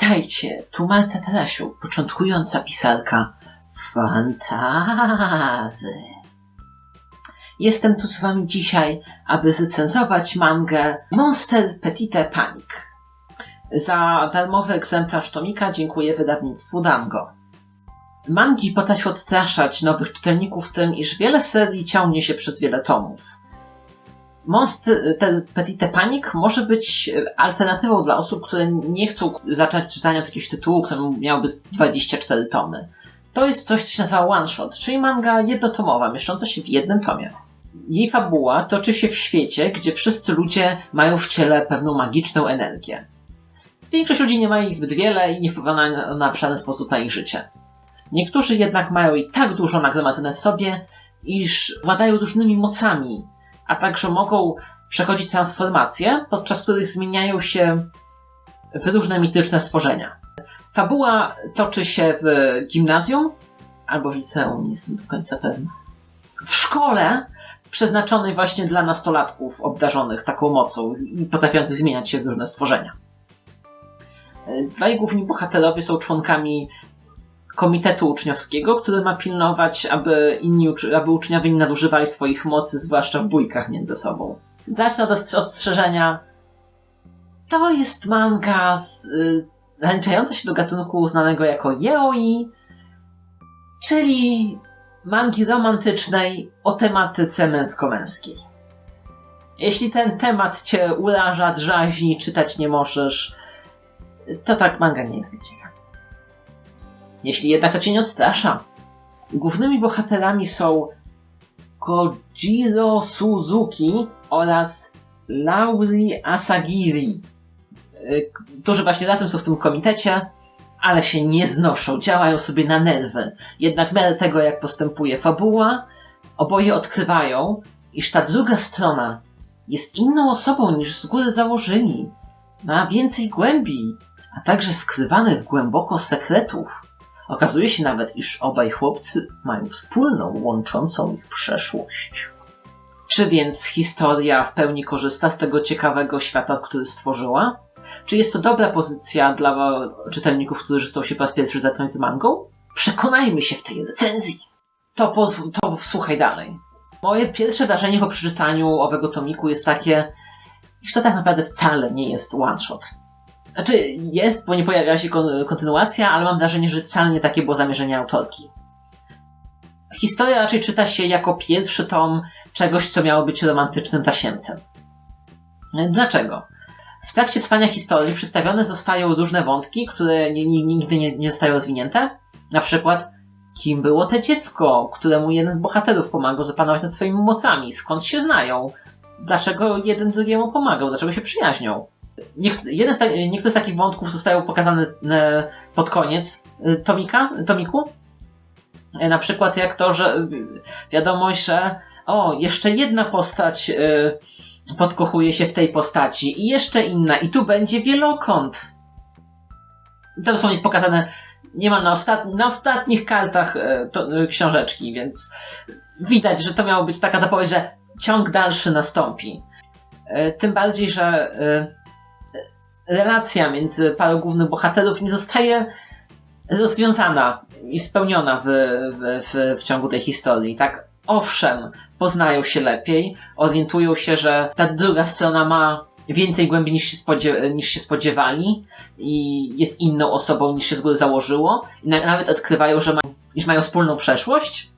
Witajcie, tu Marta Tarasiu, początkująca pisarka fantazy. Jestem tu z wami dzisiaj, aby zrecenzować mangę Monster Petite Panic. Za darmowy egzemplarz tomika dziękuję wydawnictwu Dango. Mangi potrafią odstraszać nowych czytelników tym, iż wiele serii ciągnie się przez wiele tomów. Monster te Petite Panic może być alternatywą dla osób, które nie chcą zacząć czytania jakiegoś tytułu, który miałby 24 tomy. To jest coś, co się nazywa one shot, czyli manga jednotomowa, mieszcząca się w jednym tomie. Jej fabuła toczy się w świecie, gdzie wszyscy ludzie mają w ciele pewną magiczną energię. Większość ludzi nie ma ich zbyt wiele i nie wpływa na, na w żaden sposób na ich życie. Niektórzy jednak mają i tak dużo nagromadzone w sobie, iż władają różnymi mocami, a także mogą przechodzić transformacje, podczas których zmieniają się w różne mityczne stworzenia. Fabuła toczy się w gimnazjum albo w liceum, nie jestem do końca pewna. W szkole przeznaczonej właśnie dla nastolatków obdarzonych taką mocą i potrafiących zmieniać się w różne stworzenia. Dwaj główni bohaterowie są członkami komitetu uczniowskiego, który ma pilnować, aby inni aby uczniowie nie nadużywali swoich mocy, zwłaszcza w bójkach między sobą. Zacznę od ostrzeżenia. To jest manga z, y, się do gatunku znanego jako yaoi, czyli mangi romantycznej o tematyce męsko-męskiej. Jeśli ten temat cię uraża, drzaźni, czytać nie możesz, to tak manga nie jest dla. Jeśli jednak to cię nie odstrasza. Głównymi bohaterami są Kojiro Suzuki oraz Lauri Asagiri, którzy właśnie razem są w tym komitecie, ale się nie znoszą, działają sobie na nerwy. Jednak miarę tego, jak postępuje fabuła, oboje odkrywają, iż ta druga strona jest inną osobą niż z góry założyli. Ma więcej głębi, a także skrywanych głęboko sekretów. Okazuje się nawet, iż obaj chłopcy mają wspólną, łączącą ich przeszłość. Czy więc historia w pełni korzysta z tego ciekawego świata, który stworzyła? Czy jest to dobra pozycja dla czytelników, którzy chcą się po raz pierwszy zetknąć z mangą? Przekonajmy się w tej recenzji. To, to słuchaj dalej. Moje pierwsze wrażenie po przeczytaniu owego tomiku jest takie, iż to tak naprawdę wcale nie jest one shot. Znaczy, jest, bo nie pojawiała się kontynuacja, ale mam wrażenie, że wcale nie takie było zamierzenie autorki. Historia raczej czyta się jako pierwszy tom czegoś, co miało być romantycznym tasiemcem. Dlaczego? W trakcie trwania historii przedstawione zostają różne wątki, które nigdy nie, nie zostają rozwinięte. Na przykład, kim było to dziecko, któremu jeden z bohaterów pomagał zapanować nad swoimi mocami, skąd się znają, dlaczego jeden drugiemu pomagał, dlaczego się przyjaźnią. Jeden z ta, niektóre z takich wątków zostają pokazane e, pod koniec e, tomika, tomiku. E, na przykład jak to, że wiadomość, że o, jeszcze jedna postać podkochuje się w tej postaci i jeszcze inna i tu będzie wielokąt. To dosłownie jest pokazane niemal na, ostat na ostatnich kartach to, książeczki, więc widać, że to miało być taka zapowiedź, że ciąg dalszy nastąpi. Tym bardziej, że relacja między parą głównych bohaterów nie zostaje rozwiązana i spełniona w, w, w, w ciągu tej historii. Tak, owszem, poznają się lepiej, orientują się, że ta druga strona ma więcej głębi niż się, spodziew niż się spodziewali i jest inną osobą niż się z góry założyło. I na nawet odkrywają, że ma iż mają wspólną przeszłość,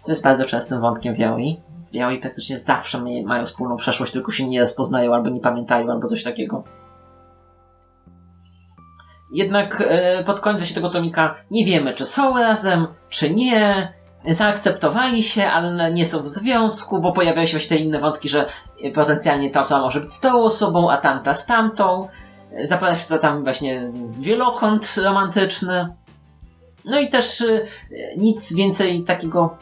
co jest bardzo częstym wątkiem w Yaoi. W Yaoi praktycznie zawsze mają wspólną przeszłość, tylko się nie rozpoznają albo nie pamiętają, albo coś takiego. Jednak e, pod koniec tego tomika nie wiemy, czy są razem, czy nie, zaakceptowali się, ale nie są w związku, bo pojawiają się właśnie te inne wątki, że potencjalnie ta osoba może być z tą osobą, a tamta z tamtą. Zapowiada się to tam właśnie wielokąt romantyczny. No i też y, nic więcej takiego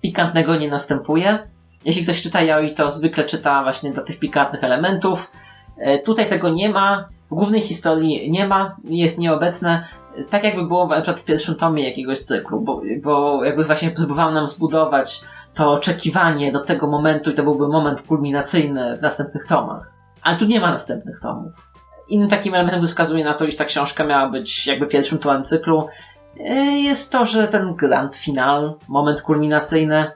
pikantnego nie następuje. Jeśli ktoś czyta yaoi, to zwykle czyta właśnie do tych pikantnych elementów. E, tutaj tego nie ma. W głównej historii nie ma, jest nieobecne tak jakby było na przykład w pierwszym tomie jakiegoś cyklu, bo, bo jakby właśnie próbował nam zbudować to oczekiwanie do tego momentu i to byłby moment kulminacyjny w następnych tomach. Ale tu nie ma następnych tomów. innym takim elementem, który wskazuje na to, iż ta książka miała być jakby pierwszym tomem cyklu, e, jest to, że ten grand final, moment kulminacyjny,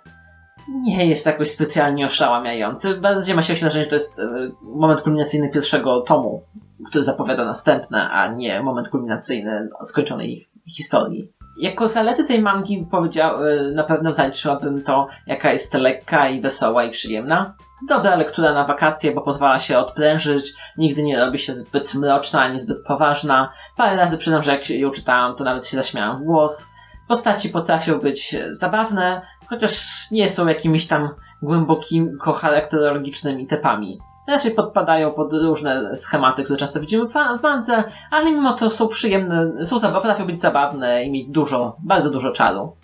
nie jest jakoś specjalnie oszałamiający. Bardziej ma się wrażenie, że to jest e, moment kulminacyjny pierwszego tomu, który zapowiada następne, a nie moment kulminacyjny skończonej historii. Jako zalety tej mangi powiedział, e, na pewno zaliczyłabym to, jaka jest lekka i wesoła i przyjemna. Dobra lektura na wakacje, bo pozwala się odprężyć, nigdy nie robi się zbyt mroczna ani zbyt poważna. Parę razy przyznam, że jak ją czytałam, to nawet się zaśmiałam w głos. Postaci potrafią być zabawne, chociaż nie są jakimiś tam głębokimi, charakterologicznymi typami. Raczej podpadają pod różne schematy, które często widzimy w mandze, ale mimo to są przyjemne, są zabawne, potrafią być zabawne i mieć dużo, bardzo dużo czaru.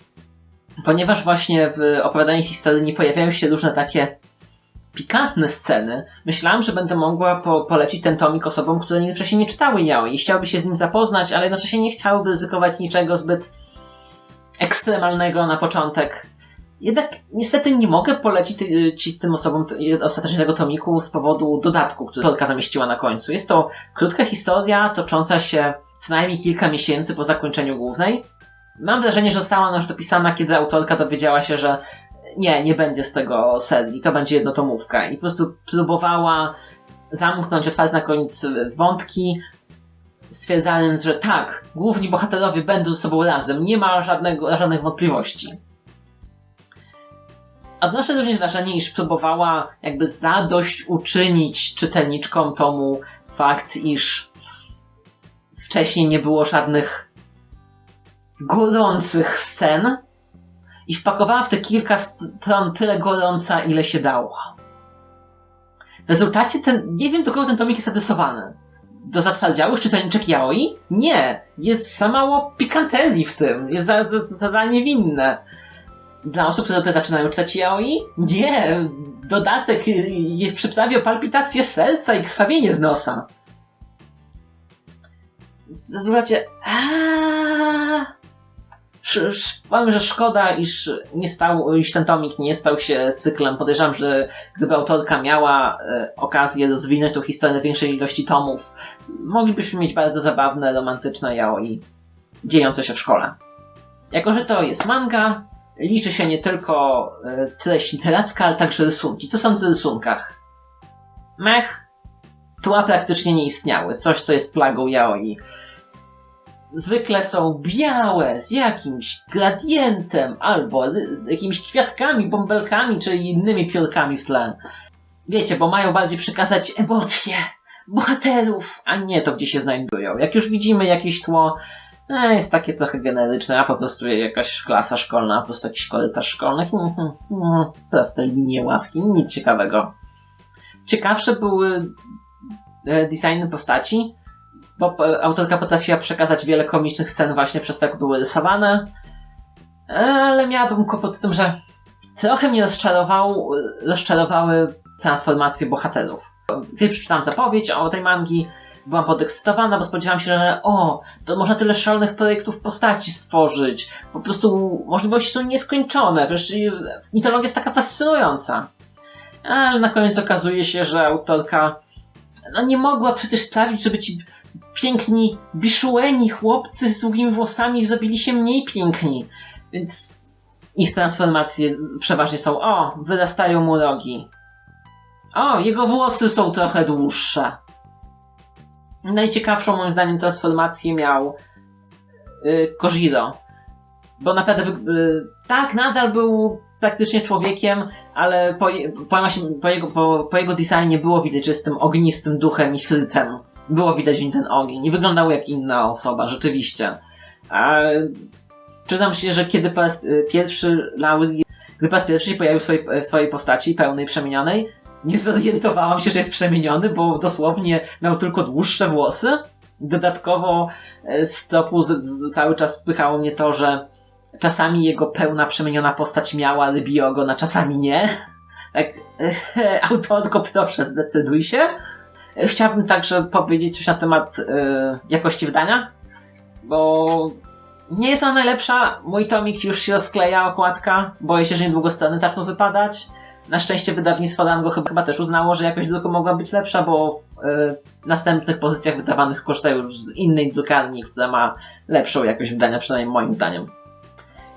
Ponieważ właśnie w opowiadaniu historii nie pojawiają się różne takie pikantne sceny, myślałam, że będę mogła po polecić ten tomik osobom, które nigdy wcześniej nie czytały Yaoi i chciałyby się z nim zapoznać, ale jednocześnie nie chciałyby ryzykować niczego zbyt ekstremalnego na początek. Jednak niestety nie mogę polecić ty, ci tym osobom ostatecznie tego tomiku z powodu dodatku, który Tolka zamieściła na końcu. Jest to krótka historia tocząca się co najmniej kilka miesięcy po zakończeniu głównej. Mam wrażenie, że została ona już dopisana, kiedy autorka dowiedziała się, że nie, nie będzie z tego serii, to będzie jednotomówka. I po prostu próbowała zamknąć otwarte na koniec wątki, stwierdzając, że tak, główni bohaterowie będą ze sobą razem, nie ma żadnego, żadnych wątpliwości. Odnoszę również wrażenie, iż próbowała jakby zadość uczynić czytelniczkom tomu fakt, iż wcześniej nie było żadnych gorących scen i wpakowała w te kilka stron tyle gorąca, ile się dało. W rezultacie ten, nie wiem do kogo ten tomik jest adresowany. Do zatwardziałych czytelniczek yaoi? Nie! Jest za mało pikanterii w tym. Jest za, za, za, za niewinne. Dla osób, które dopiero zaczynają czytać yaoi? Nie! Dodatek jest przyprawie o palpitację serca i krwawienie z nosa. Słuchajcie. Powiem, że szkoda, iż, nie stał, iż ten tomik nie stał się cyklem. Podejrzewam, że gdyby autorka miała e, okazję rozwinąć tą historię większej ilości tomów, moglibyśmy mieć bardzo zabawne, romantyczne yaoi dziejące się w szkole. Jako, że to jest manga, liczy się nie tylko e, treść literacka, ale także rysunki. Co sądzę o rysunkach? Mech, tła praktycznie nie istniały. Coś, co jest plagą yaoi zwykle są białe z jakimś gradientem albo jakimiś kwiatkami, bąbelkami czy innymi piórkami w tle. Wiecie, bo mają bardziej przekazać emocje bohaterów, a nie to, gdzie się znajdują. Jak już widzimy jakieś tło, e, jest takie trochę generyczne, a po prostu jakaś klasa szkolna, po prostu jakiś korytarz szkolny, hmm, hmm, proste linie, ławki, nic ciekawego. Ciekawsze były e, designy postaci, bo autorka potrafiła przekazać wiele komicznych scen właśnie przez to, jak były rysowane, ale miałabym kłopot z tym, że trochę mnie rozczarował, rozczarowały transformacje bohaterów. Kiedy przeczytałam zapowiedź o tej mangi, byłam podekscytowana, bo spodziewałam się, że o, to można tyle szalonych projektów postaci stworzyć. Po prostu możliwości są nieskończone. Przecież mitologia jest taka fascynująca. Ale na koniec okazuje się, że autorka no nie mogła przecież sprawić, żeby ci piękni, biszueni chłopcy z długimi włosami zrobili się mniej piękni. Więc ich transformacje przeważnie są o, wyrastają mu rogi. O, jego włosy są trochę dłuższe. Najciekawszą moim zdaniem transformację miał Kojiro. Bo naprawdę, yy, tak, nadal był praktycznie człowiekiem, ale po, po, po, jego, po, po jego designie było widać, że jest tym ognistym duchem i frytem było widać w nim ten ogień. Nie wyglądał jak inna osoba, rzeczywiście. A przyznam się, że kiedy po raz y, pierwszy Laury, gdy po raz pierwszy się pojawił w swojej, w swojej postaci pełnej, przemienionej, nie zorientowałam się, że jest przemieniony, bo dosłownie miał tylko dłuższe włosy. Dodatkowo e, z topu z, z, cały czas spychało mnie to, że czasami jego pełna przemieniona postać miała Libiogo, na czasami nie. Tak, autorko, proszę, zdecyduj się. Chciałbym także powiedzieć coś na temat y, jakości wydania, bo nie jest ona najlepsza. Mój tomik już się rozkleja, okładka. Boję się, że niedługo strony zaczną wypadać. Na szczęście wydawnictwo Dango chyba też uznało, że jakość druku mogła być lepsza, bo e, w następnych pozycjach wydawanych korzystają już z innej drukarni, która ma lepszą jakość wydania, przynajmniej moim zdaniem.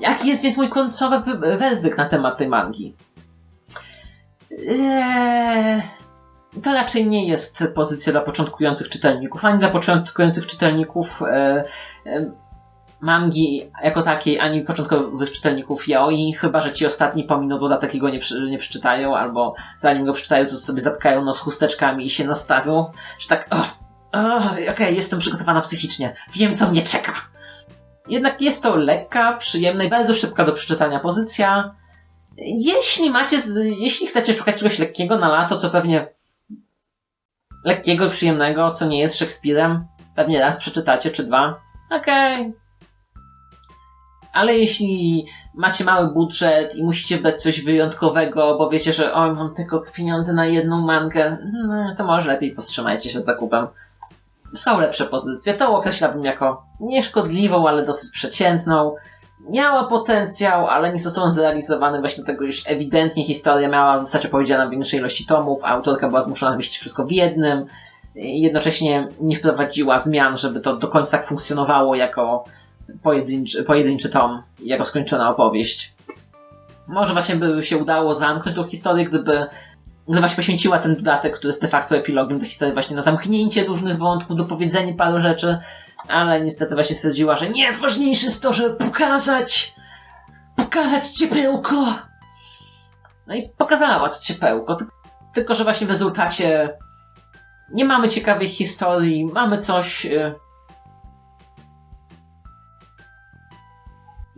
Jaki jest więc mój końcowy wy- werdykt na temat tej mangi? Eee, to raczej nie jest pozycja dla początkujących czytelników, ani dla początkujących czytelników e, e, mangi jako takiej, ani początkowych czytelników yaoi, chyba że ci ostatni pominą dodatek i go nie, nie przeczytają, albo zanim go przeczytają, to sobie zatkają nos chusteczkami i się nastawią, że tak, o, o, okej, jestem przygotowana psychicznie, wiem co mnie czeka. Jednak jest to lekka, przyjemna i bardzo szybka do przeczytania pozycja. Jeśli macie, jeśli chcecie szukać czegoś lekkiego na lato, co pewnie lekkiego, przyjemnego, co nie jest Szekspirem, pewnie raz przeczytacie czy dwa. Okej. Ale jeśli macie mały budżet i musicie brać coś wyjątkowego, bo wiecie, że oj, mam tylko pieniądze na jedną mangę, no, to może lepiej powstrzymajcie się z zakupem. Są lepsze pozycje. To określałbym jako nieszkodliwą, ale dosyć przeciętną. Miała potencjał, ale nie został on zrealizowany właśnie dlatego, iż ewidentnie historia miała zostać opowiedziana w większej ilości tomów, a autorka była zmuszona zmieścić wszystko w jednym. Jednocześnie nie wprowadziła zmian, żeby to do końca tak funkcjonowało jako pojedynczy, pojedynczy tom, jako skończona opowieść. Może właśnie by się udało zamknąć tą historię, gdyby, gdyby właśnie poświęciła ten dodatek, który jest de facto epilogiem do historii, właśnie na zamknięcie różnych wątków, dopowiedzenie paru rzeczy, ale niestety właśnie stwierdziła, że nie, ważniejsze jest to, żeby pokazać, pokazać ciepełko. No i pokazała to ciepełko, ty- tylko że właśnie w rezultacie nie mamy ciekawej historii, mamy coś...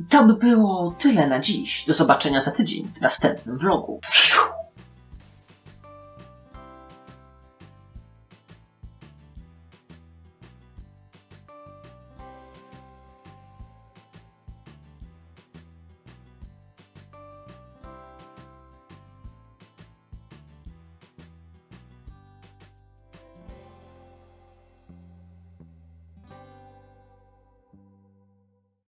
I To by było tyle na dziś. Do zobaczenia za tydzień w następnym vlogu.